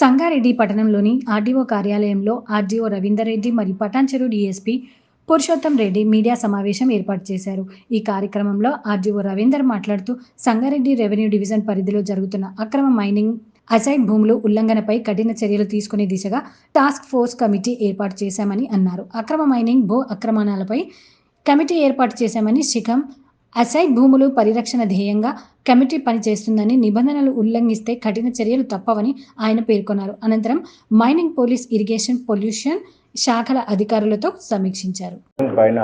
సంగారెడ్డి పట్టణంలోని ఆర్డీఓ కార్యాలయంలో ఆర్డీఓ రవీందర్ రెడ్డి మరియు పటాన్చెరు డీఎస్పీ పురుషోత్తం రెడ్డి మీడియా సమావేశం ఏర్పాటు చేశారు. ఈ కార్యక్రమంలో ఆర్డీఓ రవీందర్ మాట్లాడుతూ సంగారెడ్డి రెవెన్యూ డివిజన్ పరిధిలో జరుగుతున్న అక్రమ మైనింగ్ అసైడ్ భూములు ఉల్లంఘనపై కఠిన చర్యలు తీసుకునే దిశగా టాస్క్ ఫోర్స్ కమిటీ ఏర్పాటు చేశామని అన్నారు. అక్రమ మైనింగ్ భూ అక్రమణాలపై కమిటీ ఏర్పాటు చేశామని శిఖం అసైడ్ భూములు పరిరక్షణ ధ్యేయంగా కమిటీ పనిచేస్తుందని నిబంధనలు ఉల్లంఘిస్తే కఠిన చర్యలు తప్పవని ఆయన పేర్కొన్నారు. అనంతరం మైనింగ్ పోలీస్ ఇరిగేషన్ పొల్యూషన్ శాఖల అధికారులతో సమీక్షించారు. పైన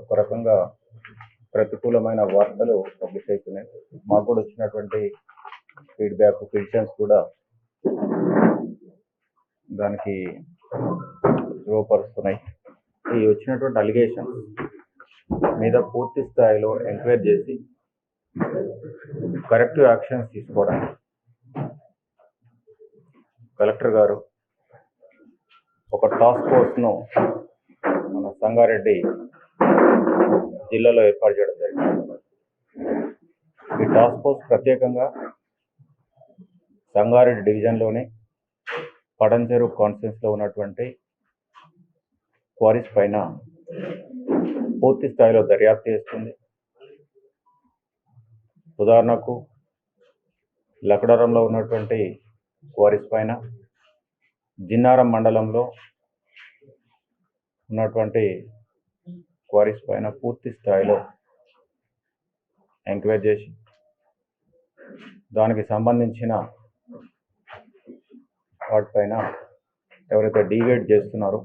ఒక రకంగా ప్రతికూలమైన వార్తలు పబ్లిష్ అవుతున్నాయి. మాకు కూడా వచ్చినటువంటి ఫీడ్బ్యాక్ పిటిషన్స్ కూడా దానికి రూపరుస్తున్నాయి. ఈ వచ్చినటువంటి అలిగేషన్స్ మీద పూర్తి స్థాయిలో ఎంక్వైరీ చేసి కరెక్టివ్ యాక్షన్స్ తీసుకోవడానికి కలెక్టర్ గారు ఒక టాస్క్ ఫోర్స్ను మన సంగారెడ్డి జిల్లాలో ఏర్పాటు చేయడం జరిగింది. ఈ టాస్క్ ఫోర్స్ ప్రత్యేకంగా సంగారెడ్డి డివిజన్లోని పడంచెరు కాన్ఫరెన్స్లో ఉన్నటువంటి క్వారీస్ పైన పూర్తి స్థాయిలో దర్యాప్తు చేస్తుంది. ఉదాహరణకు లకడరంలో ఉన్నటువంటి క్వారీస్ పైన జిన్నారం మండలంలో ఉన్నటువంటి క్వారీస్ పైన పూర్తి స్థాయిలో ఎంక్వైర్ చేసి దానికి సంబంధించిన వాటిపైన ఎవరైతే డీవేట్ చేస్తున్నారో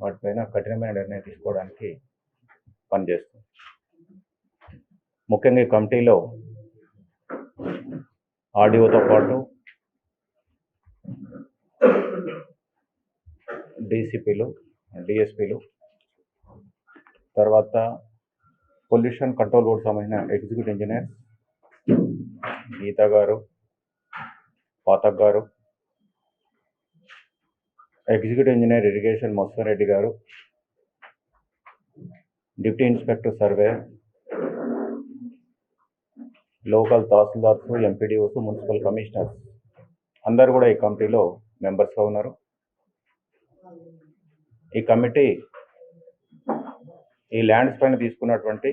వాటిపైన కఠినమైన నిర్ణయం తీసుకోవడానికి పనిచేస్తుంది. ముఖ్యంగా ఈ కమిటీలో ఆర్డీఓతో పాటు డీసీపీలు డిఎస్పీలు తర్వాత పొల్యూషన్ కంట్రోల్ బోర్డు సంబంధించిన ఎగ్జిక్యూటివ్ ఇంజనీర్ గీత గారు పాతక్ గారు ఎగ్జిక్యూటివ్ ఇంజనీర్ ఇరిగేషన్ మోత్సవన్ రెడ్డి గారు deputy inspector survey local tahsildars MPDOs municipal commissioners అందరు కూడా ఈ కమిటీలో మెంబర్స్గా ఉన్నారు. ఈ కమిటీ ఈ ల్యాండ్స్ పైన తీసుకున్నటువంటి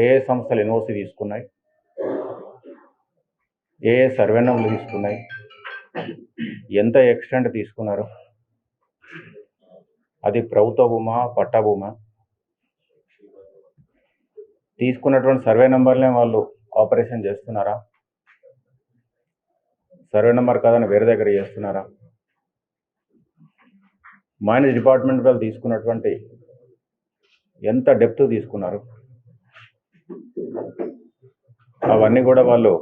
ఏ ఏ సంస్థలు ఎన్ఓసి తీసుకున్నాయి ఏ ఏ సర్వే నెంబర్లు తీసుకున్నాయి ఎంత ఎక్స్టెంట్ తీసుకున్నారు? అది ప్రభుత్వ భూమా పట్టా భూమా? తీసుకున్నటువంటి సర్వే నెంబర్లే వాళ్ళు ఆపరేషన్ చేస్తున్నారా? సర్వే నెంబర్ కాదని వేరే దగ్గర చేస్తున్నారా? మైనస్ డిపార్ట్మెంట్ వాళ్ళు తీసుకున్నటువంటి ఎంత డెప్త్ తీసుకున్నారు? అవన్నీ కూడా వాళ్ళు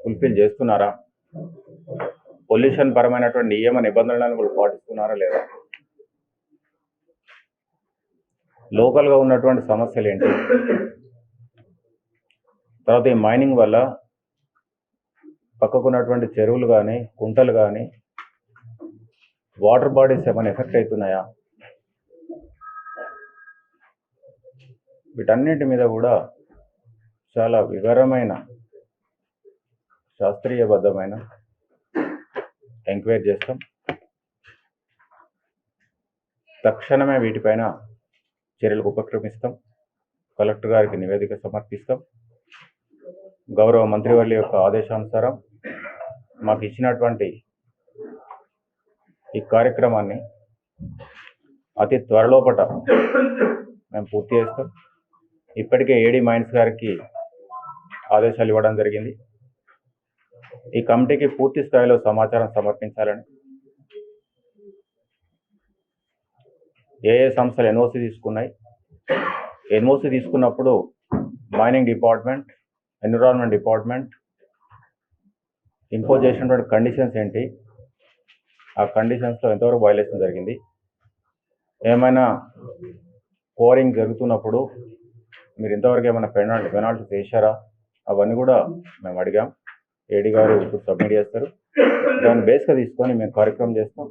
ఫుల్ఫిల్ చేస్తున్నారా? పొల్యూషన్ పరమైనటువంటి నియమ నిబంధనలను వాళ్ళు పాటిస్తున్నారా లేదా? లోకల్గా ఉన్నటువంటి సమస్యలు ఏంటి? తర్వాత ఈ మైనింగ్ వల్ల పక్కకున్నటువంటి చెరువులు కానీ కుంటలు కానీ వాటర్ బాడీస్ ఏమైనా ఎఫెక్ట్ అవుతున్నాయా? వీటన్నిటి మీద కూడా చాలా వివరమైన శాస్త్రీయబద్ధమైన ఎంక్వైరీ చేస్తాం. తక్షణమే వీటిపైన చర్యలకు ఉపక్రమిస్తాం. కలెక్టర్ గారికి నివేదిక సమర్పిస్తాం. గౌరవ మంత్రివర్యుల యొక్క ఆదేశానుసారం మాకు ఇచ్చినటువంటి ఈ కార్యక్రమాన్ని అతి త్వరలోపట మేము పూర్తి చేస్తాం. ఇప్పటికే ఏడీ మైన్స్ గారికి ఆదేశాలు ఇవ్వడం జరిగింది. ఈ కమిటీకి పూర్తి స్థాయిలో సమాచారం సమర్పించాలని. ఏ ఏ సంస్థలు ఎన్ఓసి తీసుకున్నాయి? ఎన్ఓసి తీసుకున్నప్పుడు mining department environment department impose చేసినటువంటి కండిషన్స్ ఏంటి? ఆ కండిషన్స్లో ఎంతవరకు వైలేషన్ జరిగింది? ఏమైనా కోరింగ్ జరుగుతున్నప్పుడు మీరు ఇంతవరకు ఏమైనా పెనాల్టీ పెనాల్టీస్ వేశారా అవన్నీ కూడా మేము అడిగాం. ఏడీ గారు ఇప్పుడు సబ్మిట్ చేస్తారు. దాన్ని బేస్గా తీసుకొని మేము కార్యక్రమం చేస్తాం.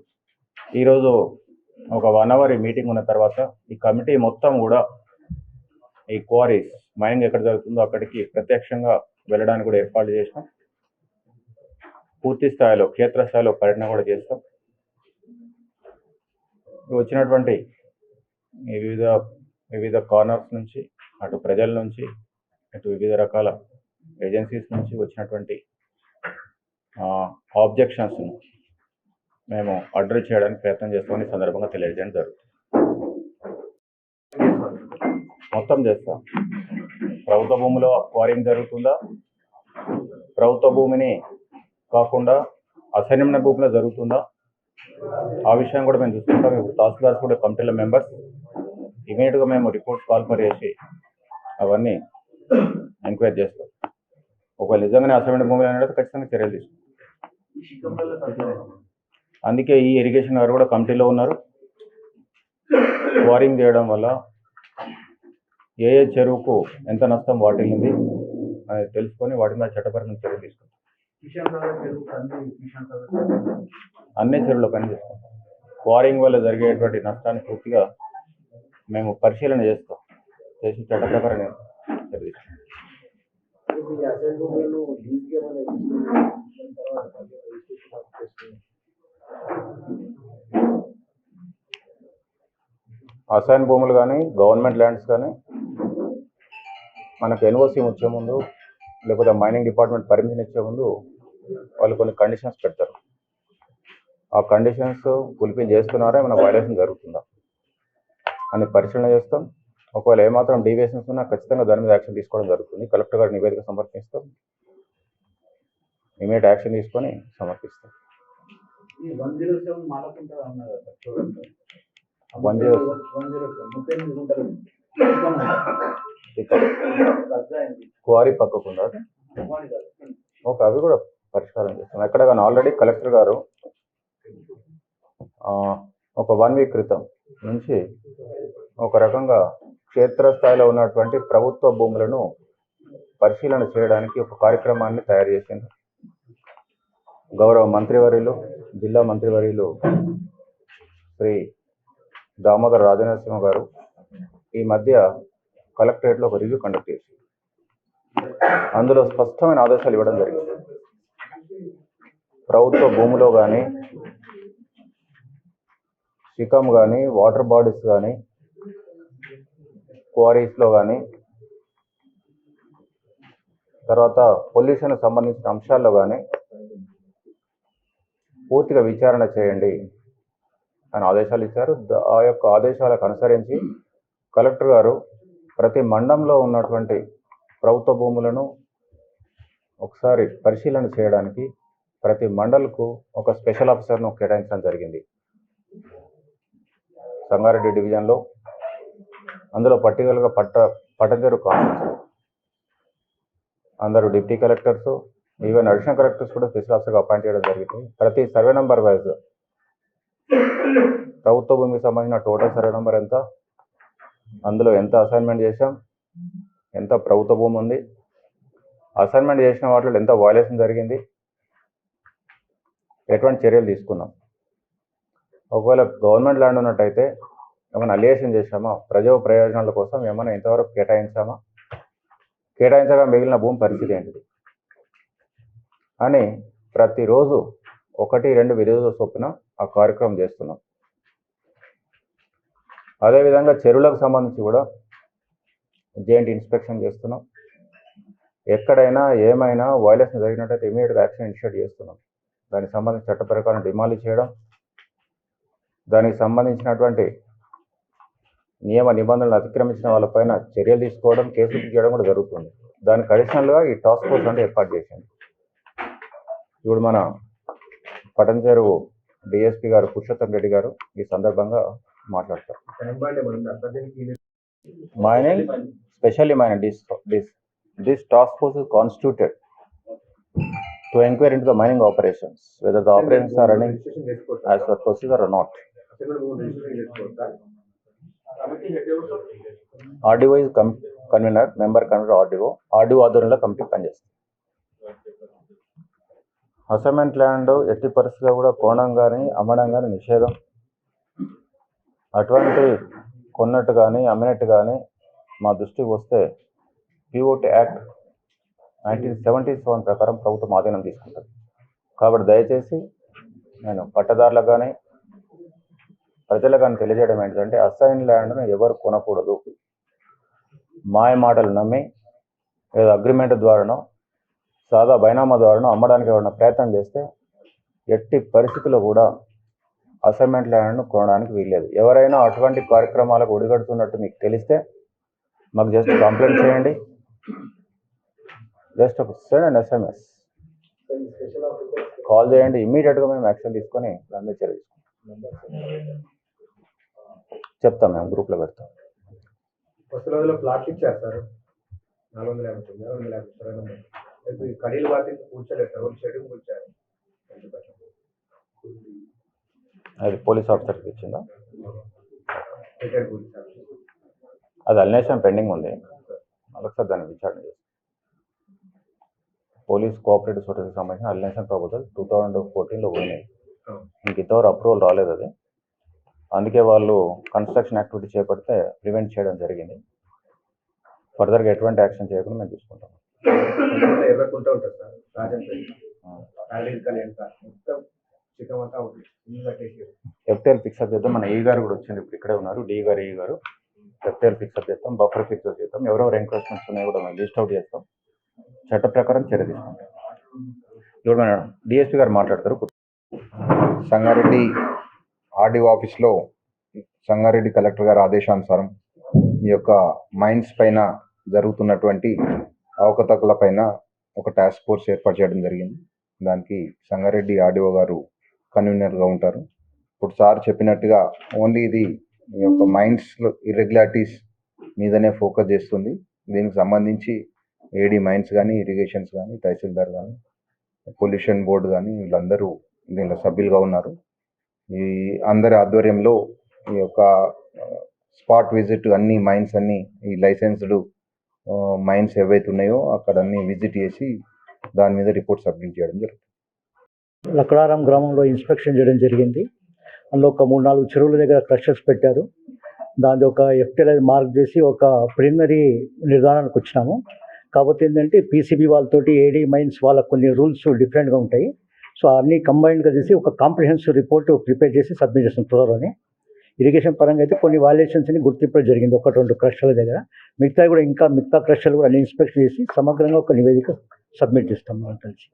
ఈరోజు ఒక వన్ అవర్ మీటింగ్ ఉన్న తర్వాత ఈ కమిటీ మొత్తం కూడా ఈ క్వారీస్ మైనింగ్ ఎక్కడ జరుగుతుందో అక్కడికి ప్రత్యక్షంగా వెళ్ళడానికి కూడా ఏర్పాటు చేసినాం పూర్తి స్థాయిలో క్షేత్రస్థాయిలో పర్యటన కూడా చేస్తాం. వచ్చినటువంటి ఈ వివిధ వివిధ కార్నర్స్ నుంచి అటు ప్రజల నుంచి అటు వివిధ రకాల ఏజెన్సీస్ నుంచి వచ్చినటువంటి ఆబ్జెక్షన్స్ను మేము అడ్రస్ చేయడానికి ప్రయత్నం చేస్తామని సందర్భంగా తెలియజేయడం జరుగుతుంది. మొత్తం చేస్తాం. ప్రభుత్వ భూమిలో క్వారింగ్ జరుగుతుందా? ప్రభుత్వ భూమిని కాకుండా అసైన్మెంట్ భూమిలో జరుగుతుందా? ఆ విషయం కూడా మేము చూసుకుంటాం. ఇప్పుడు తహసీల్దార్స్ కూడా కమిటీల మెంబర్స్. ఇమీడియట్గా మేము రిపోర్ట్స్ కాల్పర్ చేసి అవన్నీ ఎంక్వైరీ చేస్తాం. ఒకవేళ నిజంగానే అసైన్మెంట్ భూమిలో అనేది ఖచ్చితంగా చర్యలు తీసుకుంటాం అందుకే ఈ ఇరిగేషన్ గారు కూడా కమిటీలో ఉన్నారు. వారింగ్ చేయడం వల్ల ఏ ఏ చెరువుకు ఎంత నష్టం వాటిల్లింది అనేది తెలుసుకొని వాటి మీద చట్టపరమైన చర్యలు తీసుకుంటాం. అన్ని చెరువుల పని చేసుకుంటాం వారింగ్ వల్ల జరిగేటువంటి నష్టాన్ని పూర్తిగా మేము పరిశీలన చేస్తాం. చేసి చట్ట చర్య తీసుకుంటాం. ఈ అసైన్ భూములను మనం తర్వాత అసైన్ భూములు కానీ గవర్నమెంట్ ల్యాండ్స్ కానీ మనకు ఎన్ఓసి వచ్చే ముందు లేకపోతే మైనింగ్ డిపార్ట్మెంట్ పర్మిషన్ ఇచ్చే ముందు వాళ్ళు కొన్ని కండిషన్స్ పెడతారు. ఆ కండిషన్స్ ఫుల్ఫిల్ చేస్తున్నారా ఏమైనా వైలేషన్ జరుగుతుందా? అని పరిశీలన చేస్తాం. ఒకవేళ ఏమాత్రం డీవియేషన్స్ ఉన్నా ఖచ్చితంగా దాని మీద యాక్షన్ తీసుకోవడం జరుగుతుంది. కలెక్టర్ గారు నివేదిక సమర్పిస్తాం. ఇమీడియట్ యాక్షన్ తీసుకొని సమర్పిస్తాం. వన్ జీరో క్వారీ పక్కకుండా. ఓకే అవి కూడా పరిష్కారం చేస్తాం. ఎక్కడ కానీ ఆల్రెడీ కలెక్టర్ గారు ఒక వన్ వీక్ క్రితం నుంచి ఒక రకంగా క్షేత్రస్థాయిలో ఉన్నటువంటి ప్రభుత్వ భూములను పరిశీలన చేయడానికి ఒక కార్యక్రమాన్ని తయారు చేసింది. గౌరవ మంత్రివర్యులు జిల్లా మంత్రివర్యులు శ్రీ దామోదర్ రాజనరసింహ గారు ఈ మధ్య కలెక్టరేట్లో ఒక రివ్యూ కండక్ట్ చేసి అందులో స్పష్టమైన ఆదేశాలు ఇవ్వడం జరిగింది. ప్రభుత్వ భూమిలో కానీ శిఖం కానీ వాటర్ బాడీస్ కానీ క్వారీస్లో కానీ తర్వాత పొల్యూషన్ సంబంధించిన అంశాల్లో కానీ పూర్తిగా విచారణ చేయండి అని ఆదేశాలు ఇచ్చారు. ఆ యొక్క ఆదేశాలకు అనుసరించి కలెక్టర్ గారు ప్రతి మండలంలో ఉన్నటువంటి ప్రభుత్వ భూములను ఒకసారి పరిశీలన చేయడానికి ప్రతి మండల్కు ఒక స్పెషల్ ఆఫీసర్ను కేటాయించడం జరిగింది. సంగారెడ్డి డివిజన్లో అందులో పర్టికులర్గా పట్ట పటంజరు కాన్స్టిట్యూన్సీ అందరూ deputy collectors even additional collectors కూడా స్పెషల్ ఆఫీసర్గా అపాయింట్ చేయడం జరిగింది. ప్రతి సర్వే నెంబర్ వైజ్. ప్రభుత్వ భూమికి సంబంధించిన టోటల్ సర్వే నెంబర్ ఎంత? అందులో ఎంత అసైన్మెంట్ చేశాం? ఎంత ప్రభుత్వ భూమి ఉంది? అసైన్మెంట్ చేసిన వాటిలో ఎంత వయలేషన్ జరిగింది? ఎటువంటి చర్యలు తీసుకున్నాం? ఒకవేళ గవర్నమెంట్ ల్యాండ్ ఉన్నట్టయితే ఏమైనా అలియేషన్ చేశామా? ప్రజా ప్రయోజనాల కోసం ఏమైనా ఇంతవరకు కేటాయించామా? కేటాయించగా మిగిలిన భూమి పరిస్థితి ఏంటిది? అని ప్రతిరోజు ఒకటి రెండు విడుదల చొప్పున ఆ కార్యక్రమం చేస్తున్నాం. అదేవిధంగా చెరువులకు సంబంధించి కూడా జాయింట్ ఇన్స్పెక్షన్ చేస్తున్నాం. ఎక్కడైనా ఏమైనా వైలేషన్ జరిగినట్టయితే ఇమీడియట్గా యాక్షన్ ఇనిషియేట్ చేస్తున్నాం. దానికి సంబంధించి చట్ట ప్రకారం డిమాలి చేయడం దానికి సంబంధించినటువంటి నియమ నిబంధనలు అతిక్రమించిన వాళ్ళపైన చర్యలు తీసుకోవడం కేసులు చేయడం కూడా జరుగుతుంది. దానికి అడిషనల్గా ఈ టాస్క్ ఫోర్స్ అంటే ఏర్పాటు చేసింది. ఇప్పుడు మన పటంచెరు డిఎస్పి గారు పురుషోత్తం రెడ్డి గారు ఈ సందర్భంగా మాట్లాడతారు. Time mining minor this this this task force is constituted to inquire into the mining operations whether the operations are running as per procedure or not. Assignment is convener member convener RDO. ఎవరు ఆధ్వర్యంలో committee పనిచేస్తుంది. Assignment land ఎట్టి పరిస్థితిలో కూడా కోణం కానీ అమ్మడం కానీ నిషేధం. అటువంటి కొన్నట్టు కానీ అమ్మినట్టు కానీ మా దృష్టికి వస్తే POT act nineteen seventy seven ప్రకారం ప్రభుత్వం ఆధీనం తీసుకుంటుంది. కాబట్టి దయచేసి నేను పట్టదారులకు కానీ ప్రజలకు అని తెలియజేయడం ఏంటంటే అసైన్ ల్యాండ్ను ఎవరు కొనకూడదు. మాయ మాటలు నమ్మి లేదా అగ్రిమెంట్ ద్వారానో సాదా బైనామా ద్వారానో అమ్మడానికి ఎవరైనా ప్రయత్నం చేస్తే ఎట్టి పరిస్థితుల్లో కూడా అసైన్మెంట్ ల్యాండ్ను కొనడానికి వీల్లేదు. ఎవరైనా అటువంటి కార్యక్రమాలకు ఒడిగడుతున్నట్టు మీకు తెలిస్తే మాకు జస్ట్ కంప్లైంట్ చేయండి. జస్ట్ ఒక సెండ్ అండ్ ఎస్ఎంఎస్ కాల్ చేయండి. ఇమీడియట్గా మేము యాక్షన్ తీసుకొని దాని మీద చర్య తీసుకుంటాం. చెప్తాం మేము గ్రూప్లో పెడతాం. ఫస్ట్ రోజులో ప్లాట్ ఇచ్చారు సార్ నాలుగు వందల యాభై తొమ్మిది యాభై ఈ కడీలు వాటి కూర్చోలేదు సార్ ఒక షెడ్యూల్ కూర్చారు. అది పోలీస్ ఆఫీసర్కి ఇచ్చిందా? అది అలినేషన్ పెండింగ్ ఉంది. మరొకసారి దాన్ని విచారణ చేస్తాం. పోలీస్ కోఆపరేటివ్ సొసైటీకి సంబంధించిన అలినేషన్ ప్రపోజల్ టూ థౌజండ్ ఫోర్టీన్లో పోయినాయి. ఇంక ఇంతవరకు అప్రూవల్ రాలేదు అది. అందుకే వాళ్ళు కన్స్ట్రక్షన్ యాక్టివిటీ చేపడితే ప్రివెంట్ చేయడం జరిగింది. ఫర్దర్గా ఎటువంటి యాక్షన్ చేయకుండా మేము తీసుకుంటాం ఎఫ్టీఎల్ ఫిక్సప్ చేద్దాం. మన ఈ గారు కూడా వచ్చింది ఇప్పుడు ఇక్కడే ఉన్నారు. డి గారు ఈ గారు. ఎఫ్టీఎల్ ఫిక్సప్ చేస్తాం బఫర్ ఫిక్సప్ చేస్తాం. ఎవరెవరు ఎంక్రోచ్మెంట్స్ ఉన్నాయో కూడా మేము లిస్ట్ అవుట్ చేస్తాం. చట్ట ప్రకారం చర్య తీసుకుంటాం. ఇప్పుడు మన డిఎస్పీ గారు మాట్లాడతారు. సంగారెడ్డి ఆర్డీఓ ఆఫీస్లో సంగారెడ్డి కలెక్టర్ గారి ఆదేశానుసారం ఈ యొక్క మైన్స్ పైన జరుగుతున్నటువంటి అవకతవకల పైన ఒక టాస్క్ ఫోర్స్ ఏర్పాటు చేయడం జరిగింది. దానికి సంగారెడ్డి ఆర్డీఓ గారు కన్వీనర్గా ఉంటారు. ఇప్పుడు సార్ చెప్పినట్టుగా ఓన్లీ ఇది ఈ యొక్క మైండ్స్లో ఇర్రెగ్యులారిటీస్ మీదనే ఫోకస్ చేస్తుంది. దీనికి సంబంధించి ఏడి మైన్స్ కానీ ఇరిగేషన్స్ కానీ తహసీల్దార్ కానీ పొల్యూషన్ బోర్డు కానీ వీళ్ళందరూ దీనిలో సభ్యులుగా ఉన్నారు. ఈ అందరి ఆధ్వర్యంలో ఈ యొక్క స్పాట్ విజిట్ అన్ని మైన్స్ అన్ని ఈ లైసెన్స్డ్ మైన్స్ ఏవైతే ఉన్నాయో అక్కడ అన్ని విజిట్ చేసి దాని మీద రిపోర్ట్ సబ్మిట్ చేయడం జరుగుతుంది. లక్కడారం గ్రామంలో ఇన్స్పెక్షన్ చేయడం జరిగింది. అందులో ఒక మూడు నాలుగు చెరువుల దగ్గర క్రషర్స్ పెట్టారు. దాని ఒక ఎఫ్టీఎల్ మార్క్ చేసి ఒక ప్రిలిమినరీ నిర్ధారణకు వచ్చినాము. కాకపోతే ఏంటంటే పీసీబీ వాళ్ళతోటి ఏడీ మైన్స్ వాళ్ళకు కొన్ని రూల్స్ డిఫరెంట్గా ఉంటాయి. సో అన్నీ కంబైన్డ్గా చేసి ఒక కాంప్రిహెన్సివ్ రిపోర్ట్ ప్రిపేర్ చేసి సబ్మిట్ చేస్తాం త్వరలోనే. ఇరిగేషన్ పరంగా అయితే కొన్ని వాల్యుయేషన్స్ని గుర్తింపడం జరిగింది. ఒకటి రెండు క్రషర్ల దగ్గర. మిగతా కూడా ఇంకా మిగతా క్రషర్లు కూడా అన్ని ఇన్స్పెక్షన్ చేసి సమగ్రంగా ఒక నివేదిక సబ్మిట్ చేస్తాం మనం కలిసి.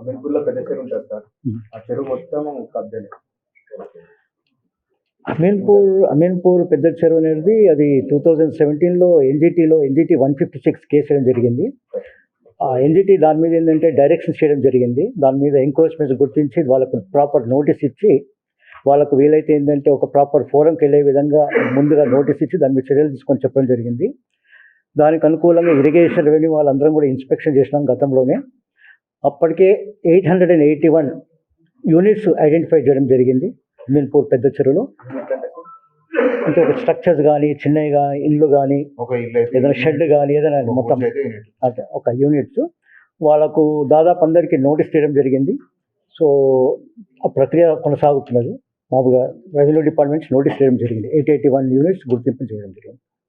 అమీర్పూర్లో పెద్ద చెరువు ఉంటుంది సార్. ఆ చెరువు మొత్తం కబ్జాలే అమీన్పూర్ అమీన్పూర్ పెద్ద చెరువు అనేది అది టూ థౌజండ్ సెవెంటీన్లో ఎన్జిటీలో NGT one fifty six case చేయడం జరిగింది. ఆ ఎన్జిటీ దాని మీద ఏంటంటే డైరెక్షన్స్ చేయడం జరిగింది. దాని మీద ఎంక్రోచ్మెంట్స్ గుర్తించి వాళ్ళకు ప్రాపర్ నోటీస్ ఇచ్చి వాళ్ళకు వీలైతే ఏంటంటే ఒక ప్రాపర్ ఫోరంకి వెళ్ళే విధంగా ముందుగా నోటీస్ ఇచ్చి దాని మీద చర్యలు తీసుకొని చెప్పడం జరిగింది. దానికి అనుకూలంగా ఇరిగేషన్ రెవెన్యూ వాళ్ళందరం కూడా ఇన్స్పెక్షన్ చేసినాం గతంలోనే. అప్పటికే eight hundred and eighty one units identify చేయడం జరిగింది. మీన్పూర్ పెద్ద చెరువులో. అంటే ఒక స్ట్రక్చర్స్ కానీ చిన్నవి కానీ ఇల్లు కానీ ఒక ఇల్లు అయితే ఏదైనా షెడ్ కానీ ఏదైనా మొత్తం. అదే ఒక యూనిట్స్ వాళ్ళకు దాదాపు అందరికీ నోటీస్ చేయడం జరిగింది. సో ఆ ప్రక్రియ కొనసాగుతున్నది. మామూలుగా రెవెన్యూ డిపార్ట్మెంట్స్ నోటీస్ చేయడం జరిగింది. ఎయిట్ ఎయిటీ వన్ యూనిట్స్ గుర్తింపు చేయడం జరిగింది.